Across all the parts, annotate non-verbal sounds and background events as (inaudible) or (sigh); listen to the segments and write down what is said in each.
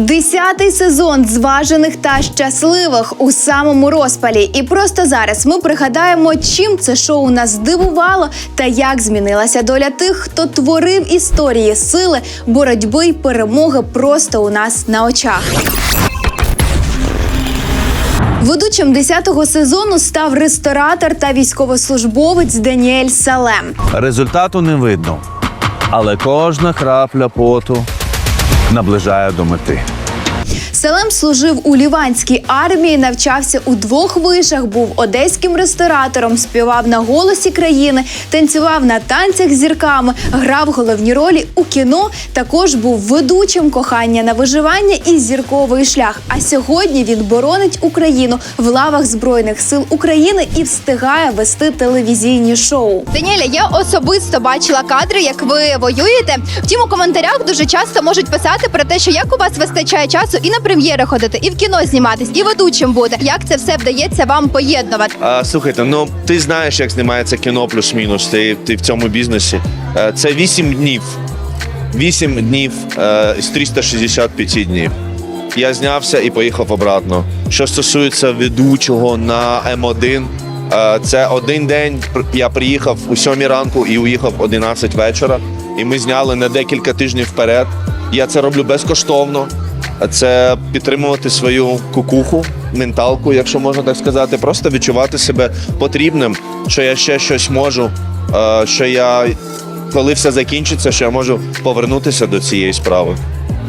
Десятий сезон зважених та щасливих у самому розпалі. І просто зараз ми пригадаємо, чим це шоу нас здивувало та як змінилася доля тих, хто творив історії сили, боротьби й перемоги просто у нас на очах. Ведучим 10-го сезону став ресторатор та військовослужбовець Даніель Салем. Результату не видно, але кожна крапля поту наближає до мети. Салем служив у ліванській армії, навчався у двох вишах, був одеським ресторатором, співав на голосі країни, танцював на танцях з зірками, грав головні ролі у кіно. Також був ведучим кохання на виживання і зірковий шлях. А сьогодні він боронить Україну в лавах збройних сил України і встигає вести телевізійні шоу. Даніеля, я особисто бачила кадри, як ви воюєте. Втім, у коментарях дуже часто можуть писати про те, що як у вас вистачає часу і на прем'єри ходити, і в кіно зніматись, і ведучим бути. Як це все вдається вам поєднувати? А, слухайте, ну ти знаєш, як знімається кіно плюс-мінус. Ти, ти в цьому бізнесі. Е, Це 8 днів. 8 днів е, з 365 днів. Я знявся і поїхав обратно. Що стосується ведучого на М1, е, це один день. Я приїхав у 7 ранку і уїхав 11 вечора. І ми зняли на декілька тижнів вперед. Я це роблю безкоштовно. Це підтримувати свою кукуху, менталку, якщо можна так сказати, просто відчувати себе потрібним, що я ще щось можу, е, що я, коли все закінчиться, що я можу повернутися до цієї справи.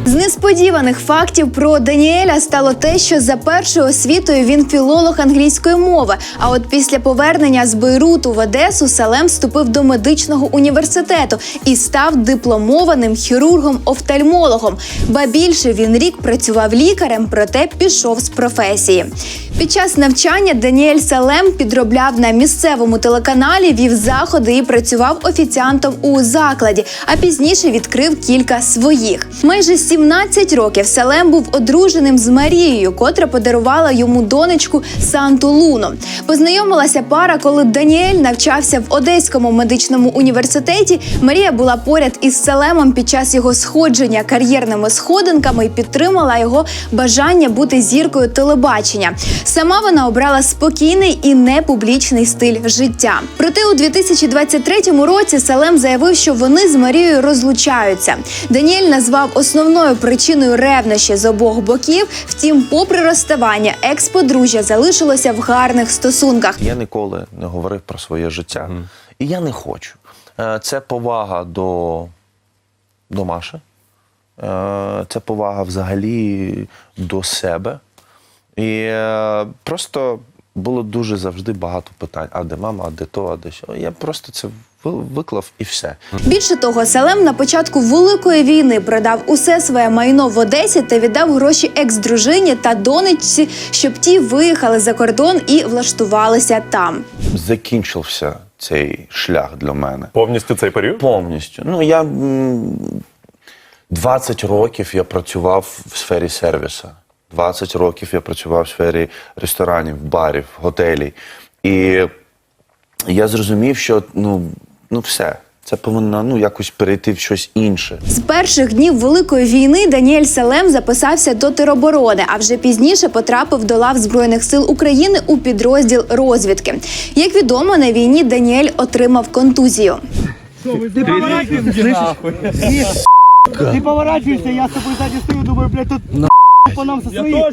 З несподіваних фактів про Даніеля стало те, що за першою освітою він філолог англійської мови. А от після повернення з Бейруту в Одесу Салем вступив до медичного університету і став дипломованим хірургом-офтальмологом. Ба більше він рік працював лікарем, проте пішов з професії. Під час навчання Даніель Салем підробляв на місцевому телеканалі, вів заходи і працював офіціантом у закладі, а пізніше відкрив кілька своїх. Майже 17 років Салем був одруженим з Марією, котра подарувала йому донечку Санту Луну. Познайомилася пара, коли Даніель навчався в Одеському медичному університеті. Марія була поряд із Салемом під час його сходження кар'єрними сходинками і підтримала його бажання бути зіркою телебачення. Сама вона обрала спокійний і непублічний стиль життя. Проте у 2023 році Салем заявив, що вони з Марією розлучаються. Даніель назвав основною причиною ревнощі з обох боків. Втім, попри розставання, екс-подружжя залишилося в гарних стосунках. Я ніколи не говорив про своє життя. І я не хочу. Е, Це повага до, до Маші. Е, Це повага взагалі до себе. І е, просто було дуже завжди багато питань: а де мама, а де то, а де що. Я просто це виклав і все. Більше того, Салем на початку великої війни продав усе своє майно в Одесі та віддав гроші екс-дружині та донечці, щоб ті виїхали за кордон і влаштувалися там. Закінчився цей шлях для мене. Повністю цей період? Повністю. Ну, я м, 20 років я працював в сфері сервісу. 20 років я працював в сфері ресторанів, барів, готелів. І я зрозумів, що ну, ну все, це повинно ну, якось перейти в щось інше. З перших днів великої війни Даніель Салем записався до тероборони, а вже пізніше потрапив до лав збройних сил України у підрозділ розвідки. Як відомо, на війні Даніель отримав контузію. Ты поворачиваешься, слышишь? Нет, Ты поворачиваешься, я с тобой сзади стою, думаю, блядь, тут по нам своим.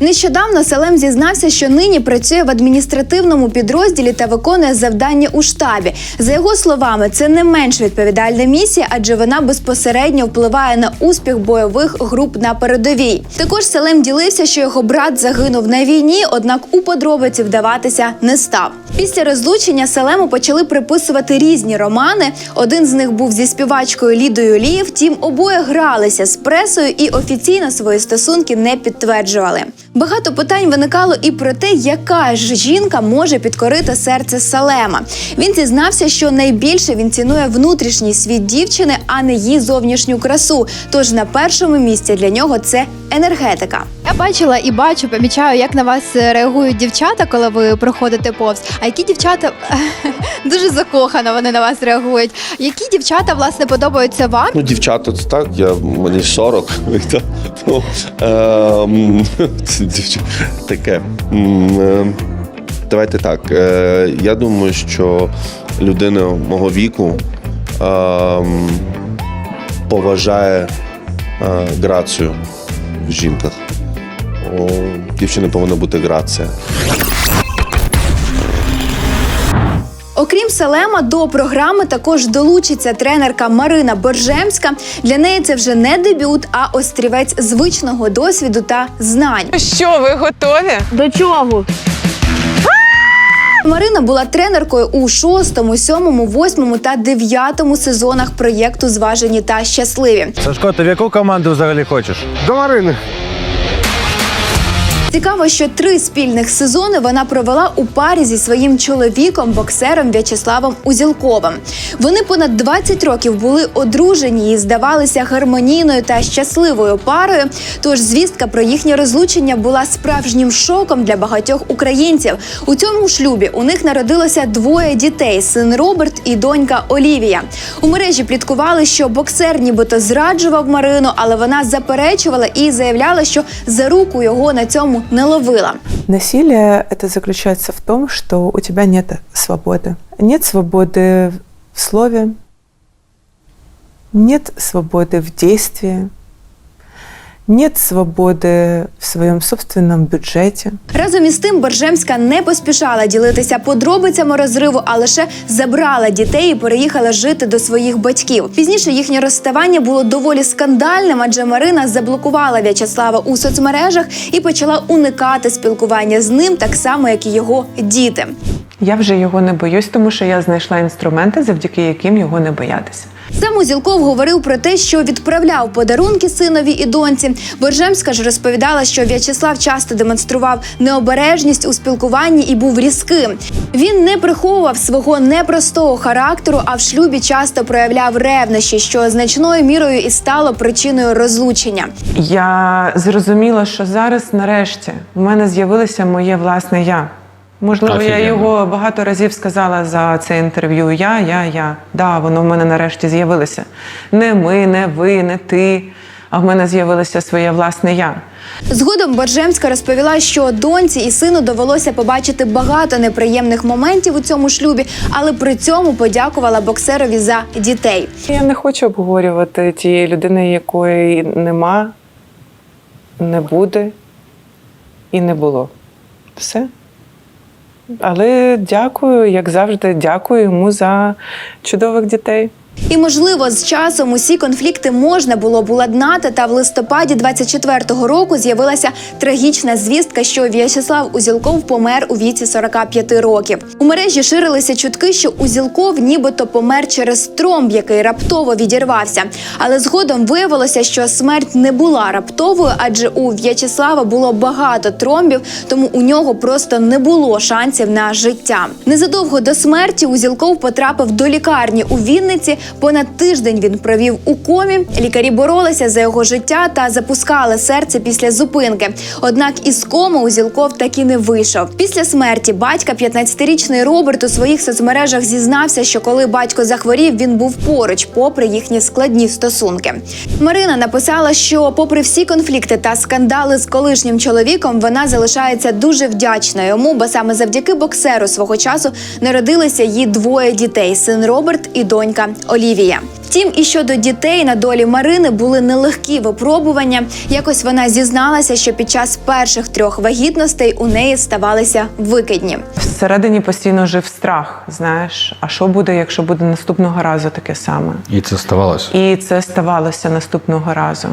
Нещодавно Салем зізнався, що нині працює в адміністративному підрозділі та виконує завдання у штабі. За його словами, це не менш відповідальна місія, адже вона безпосередньо впливає на успіх бойових груп на передовій. Також Салем ділився, що його брат загинув на війні, однак у подробиці вдаватися не став. Після розлучення Салему почали приписувати різні романи. Один з них був зі співачкою Лідою Лі. Втім, обоє гралися з пресою і офіційно свої стосунки не підтверджували. Багато питань виникало і про те, яка ж жінка може підкорити серце Салема. Він зізнався, що найбільше він цінує внутрішній світ дівчини, а не її зовнішню красу. Тож на першому місці для нього це енергетика. Я бачила і бачу, помічаю, як на вас е, реагують дівчата, коли ви проходите повз. А які дівчата (laughs) дуже закохано вони на вас реагують. Які дівчата власне подобаються вам? Ну, дівчата, це так, я мені 40. (laughs) ну, ем, (laughs) Таке. Е, Давайте так. е, Я думаю, що людина мого віку ем, поважає е, грацію в жінках. У дівчини повинна бути грація. Окрім Салема, до програми також долучиться тренерка Марина Боржемська. Для неї це вже не дебют, а острівець звичного досвіду та знань. Що, ви готові? До чого? Марина була тренеркою у шостому, сьомому, восьмому та дев'ятому сезонах проєкту Зважені та щасливі. Сашко, ти в яку команду взагалі хочеш? До Марини. Цікаво, що три спільних сезони вона провела у парі зі своїм чоловіком, боксером В'ячеславом Узілковим. Вони понад 20 років були одружені і здавалися гармонійною та щасливою парою. Тож звістка про їхнє розлучення була справжнім шоком для багатьох українців. У цьому шлюбі у них народилося двоє дітей: син Роберт і донька Олівія. У мережі пліткували, що боксер нібито зраджував Марину, але вона заперечувала і заявляла, що за руку його на цьому не ловила. Насилие это заключается в том, что у тебя нет свободы. Нет свободы в слове, нет свободы в действии, нет свободы в своем собственном бюджете. Разом із тим Боржемська не поспішала ділитися подробицями розриву, а лише забрала дітей і переїхала жити до своїх батьків. Пізніше їхнє розставання було доволі скандальним, адже Марина заблокувала В'ячеслава у соцмережах і почала уникати спілкування з ним, так само як і його діти. Я вже його не боюсь, тому що я знайшла інструменти, завдяки яким його не боятися. Сам Узілков говорив про те, що відправляв подарунки синові і доньці. Боржемська ж розповідала, що В'ячеслав часто демонстрував необережність у спілкуванні і був різким. Він не приховував свого непростого характеру, а в шлюбі часто проявляв ревнощі, що значною мірою і стало причиною розлучення. Я зрозуміла, що зараз, нарешті, в мене з'явилося моє власне я. Можливо, я його багато разів сказала за це інтерв'ю. Я, я, я. Да, воно в мене нарешті з'явилося. Не ми, не ви, не ти. А в мене з'явилося своє власне я. Згодом Боржемська розповіла, що доньці і сину довелося побачити багато неприємних моментів у цьому шлюбі, але при цьому подякувала боксерові за дітей. Я не хочу обговорювати тієї людини, якої нема, не буде і не було. Все. Але дякую, як завжди, дякую йому за чудових дітей. І можливо, з часом усі конфлікти можна було б уладнати. Та в листопаді 24-го року з'явилася трагічна звістка, що В'ячеслав Узілков помер у віці 45 років. У мережі ширилися чутки, що Узілков нібито помер через тромб, який раптово відірвався. Але згодом виявилося, що смерть не була раптовою, адже у В'ячеслава було багато тромбів, тому у нього просто не було шансів на життя. Незадовго до смерті Узілков потрапив до лікарні у Вінниці. Понад тиждень він провів у комі. Лікарі боролися за його життя та запускали серце після зупинки. Однак із коми Узілков таки не вийшов. Після смерті батька 15-річний Роберт у своїх соцмережах зізнався, що коли батько захворів, він був поруч, попри їхні складні стосунки. Марина написала, що, попри всі конфлікти та скандали з колишнім чоловіком, вона залишається дуже вдячна йому, бо саме завдяки боксеру свого часу народилися її двоє дітей: син Роберт і донька Олівія. Втім, і щодо дітей на долі Марини були нелегкі випробування. Якось вона зізналася, що під час перших трьох вагітностей у неї ставалися викидні. Всередині постійно жив страх. Знаєш, а що буде, якщо буде наступного разу таке саме? І це ставалося. І це ставалося наступного разу.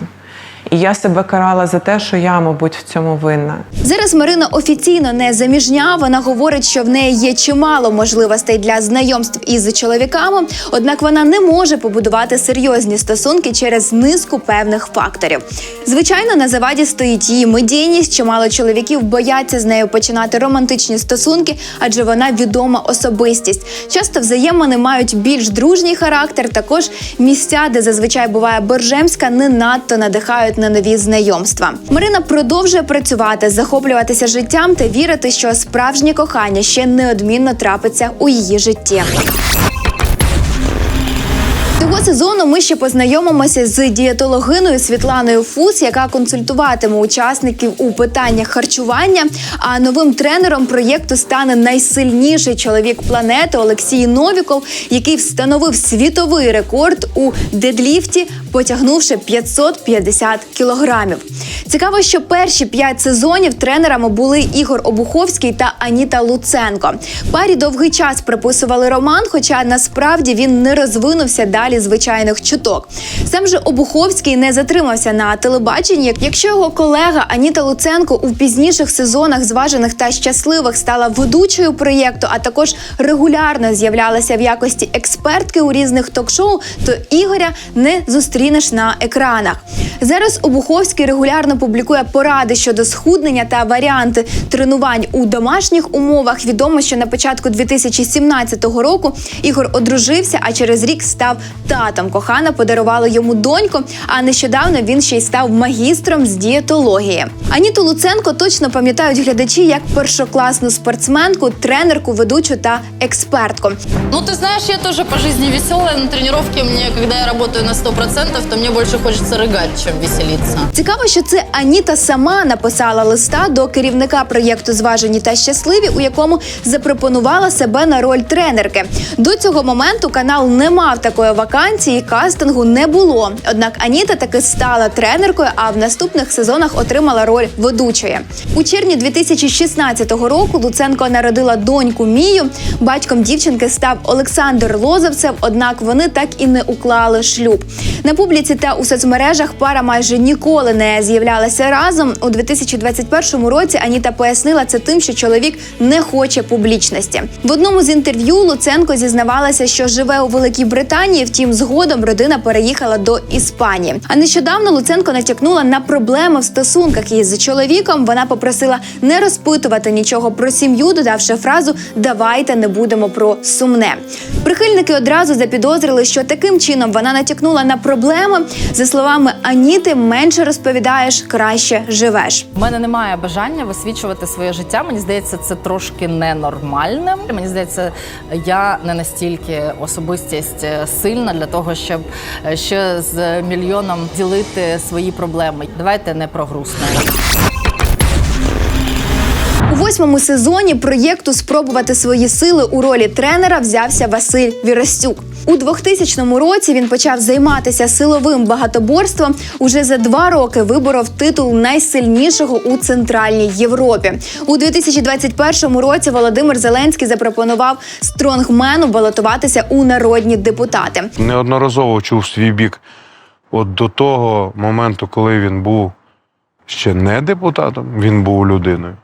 І я себе карала за те, що я, мабуть, в цьому винна. Зараз Марина офіційно не заміжня. Вона говорить, що в неї є чимало можливостей для знайомств із чоловіками, однак вона не може побудувати серйозні стосунки через низку певних факторів. Звичайно, на заваді стоїть її медійність. Чимало чоловіків бояться з нею починати романтичні стосунки, адже вона відома особистість. Часто взаємини мають більш дружній характер. Також місця, де зазвичай буває боржемська, не надто надихають на нові знайомства. Марина продовжує працювати, захоплюватися життям та вірити, що справжнє кохання ще неодмінно трапиться у її житті. Цього сезону ми ще познайомимося з дієтологиною Світланою Фус, яка консультуватиме учасників у питаннях харчування. А новим тренером проєкту стане найсильніший чоловік планети Олексій Новіков, який встановив світовий рекорд у дедліфті, потягнувши 550 кілограмів. Цікаво, що перші п'ять сезонів тренерами були Ігор Обуховський та Аніта Луценко. Парі довгий час приписували роман, хоча насправді він не розвинувся далі звичайних чуток. Сам же Обуховський не затримався на телебаченні. Якщо його колега Аніта Луценко у пізніших сезонах зважених та щасливих стала ведучою проєкту, а також регулярно з'являлася в якості експертки у різних ток-шоу, то Ігоря не зустрінеш на екранах. Зараз Обуховський регулярно публікує поради щодо схуднення та варіанти тренувань у домашніх умовах. Відомо, що на початку 2017 року Ігор одружився, а через рік став татом. Кохана подарувала йому доньку. А нещодавно він ще й став магістром з дієтології. Аніту Луценко точно пам'ятають глядачі як першокласну спортсменку, тренерку, ведучу та експертку. Ну, ты знаешь, я тоже по жизни веселая. На тренировке мне, когда я работаю на 100%, то мне больше хочется рыгать, чем веселиться. Цікаво, що це Аніта сама написала листа до керівника проєкту Зважені та щасливі, у якому запропонувала себе на роль тренерки. До цього моменту канал не мав такої вакансії, кастингу не було. Однак Аніта таки стала тренеркою, а в наступних сезонах отримала роль ведучої. У червні 2016 року Луценко народила доньку Мію. Батьком дівчинки став Олександр Лозовцев. Однак вони так і не уклали шлюб. На публіці та у соцмережах пара майже ніколи не з'являлася разом. У 2021 році Аніта пояснила це тим, що чоловік не хоче публічності. В одному з інтерв'ю Луценко зізнавалася, що живе у Великій Британії. Втім, згодом родина переїхала до Іспанії. А нещодавно Луценко натякнула на проблеми в стосунках із чоловіком. Вона попросила не розпитувати нічого про сім'ю, додавши фразу Давайте не будемо про сумне. Прихильники одразу запідозрили, що таким чином вона натякнула на проблеми. За словами Аніти, менше розповідаєш, краще живеш. У мене немає бажання висвічувати своє життя. Мені здається, це трошки ненормальним. Мені здається, я не настільки особистість е, сильна для того, щоб е, ще з мільйоном ділити свої проблеми. Давайте не про грустне. Восьмому сезоні проєкту спробувати свої сили у ролі тренера взявся Василь Вірастюк. У 2000 році він почав займатися силовим багатоборством. Уже за два роки виборов титул найсильнішого у центральній Європі. У 2021 році Володимир Зеленський запропонував стронгмену балотуватися у народні депутати. неодноразово чув свій бік. От до того моменту, коли він був ще не депутатом, він був людиною.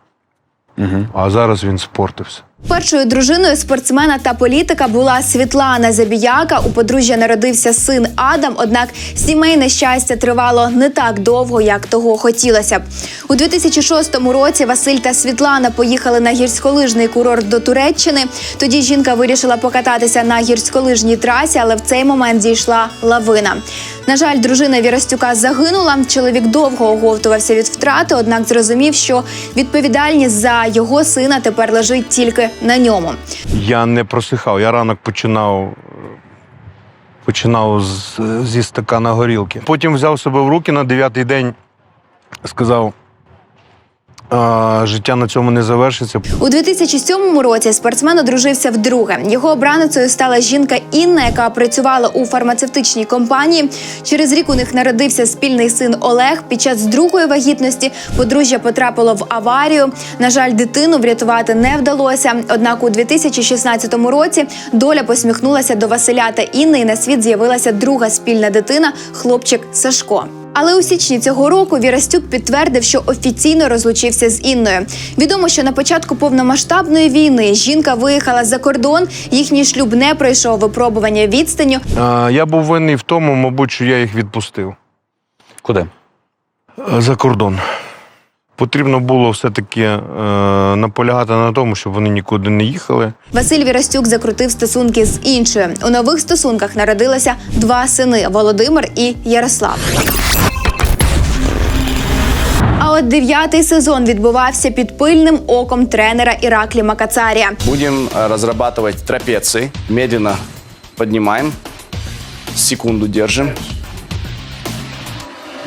Угу. А зараз він спортився. Першою дружиною спортсмена та політика була Світлана Забіяка. У подружжя народився син Адам. Однак сімейне щастя тривало не так довго, як того хотілося б. У 2006 році Василь та Світлана поїхали на гірськолижний курорт до Туреччини. Тоді жінка вирішила покататися на гірськолижній трасі, але в цей момент зійшла лавина. На жаль, дружина Вірастюка загинула. Чоловік довго оговтувався від втрати, однак зрозумів, що відповідальність за його сина тепер лежить тільки на ньому. Я не просихав. Я ранок починав, починав з, зі стакана горілки. Потім взяв себе в руки на дев'ятий день, сказав. «А, життя на цьому не завершиться. У 2007 році спортсмен одружився вдруге. Його обраницею стала жінка Інна, яка працювала у фармацевтичній компанії. Через рік у них народився спільний син Олег. Під час другої вагітності подружжя потрапило в аварію. На жаль, дитину врятувати не вдалося. Однак у 2016 році доля посміхнулася до Василя та Інни, і на світ з'явилася друга спільна дитина хлопчик Сашко. Але у січні цього року Вірастюк підтвердив, що офіційно розлучився з Інною. Відомо, що на початку повномасштабної війни жінка виїхала за кордон. Їхній шлюб не пройшов випробування відстаню. А, я був винний в тому, мабуть, що я їх відпустив Куди? е, за кордон. Потрібно було все-таки е, наполягати на тому, щоб вони нікуди не їхали. Василь Вірастюк закрутив стосунки з іншою. У нових стосунках народилося два сини Володимир і Ярослав. А от дев'ятий сезон відбувався під пильним оком тренера Іраклі Макацарія. Будем э, разрабатывать трапеции. Медленно поднимаем. Секунду держим.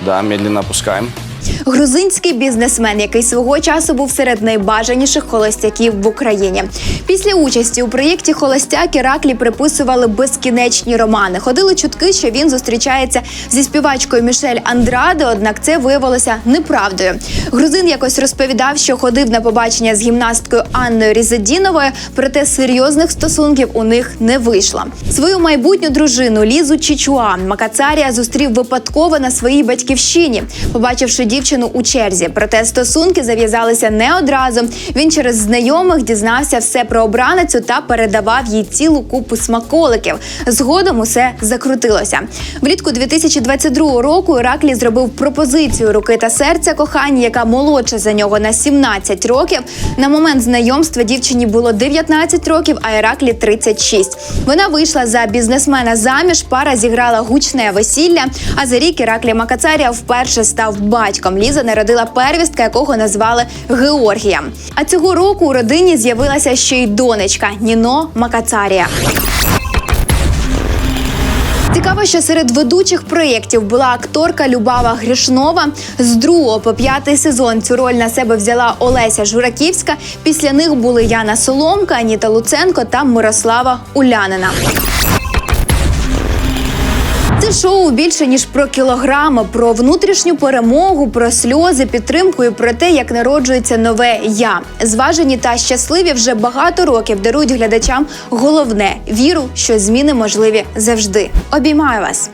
Да, медленно опускаем. Грузинський бізнесмен, який свого часу був серед найбажаніших холостяків в Україні. Після участі у проєкті Холостяк Іраклі приписували безкінечні романи. Ходили чутки, що він зустрічається зі співачкою Мішель Андраде, однак це виявилося неправдою. Грузин якось розповідав, що ходив на побачення з гімнасткою Анною Різадіновою, проте серйозних стосунків у них не вийшло. Свою майбутню дружину Лізу Чічуа Макацарія зустрів випадково на своїй батьківщині, побачивши дівчину у черзі. Проте стосунки зав'язалися не одразу. Він через знайомих дізнався все про обраницю та передавав їй цілу купу смаколиків. Згодом усе закрутилося. Влітку 2022 року Іраклі зробив пропозицію руки та серця коханій, яка молодша за нього на 17 років. На момент знайомства дівчині було 19 років, а Іраклі 36. Вона вийшла за бізнесмена заміж. Пара зіграла гучне весілля. А за рік Іраклі Макацарія вперше став батьком. Ліза народила первістка, якого назвали Георгія. А цього року у родині з'явилася ще й донечка Ніно Макацарія. Цікаво, що серед ведучих проєктів була акторка Любава Грішнова. З другого по п'ятий сезон цю роль на себе взяла Олеся Жураківська. Після них були Яна Соломка, Аніта Луценко та Мирослава Улянина. Шоу більше ніж про кілограми, про внутрішню перемогу, про сльози, підтримку і про те, як народжується нове я. Зважені та щасливі вже багато років дарують глядачам головне віру, що зміни можливі завжди. Обіймаю вас.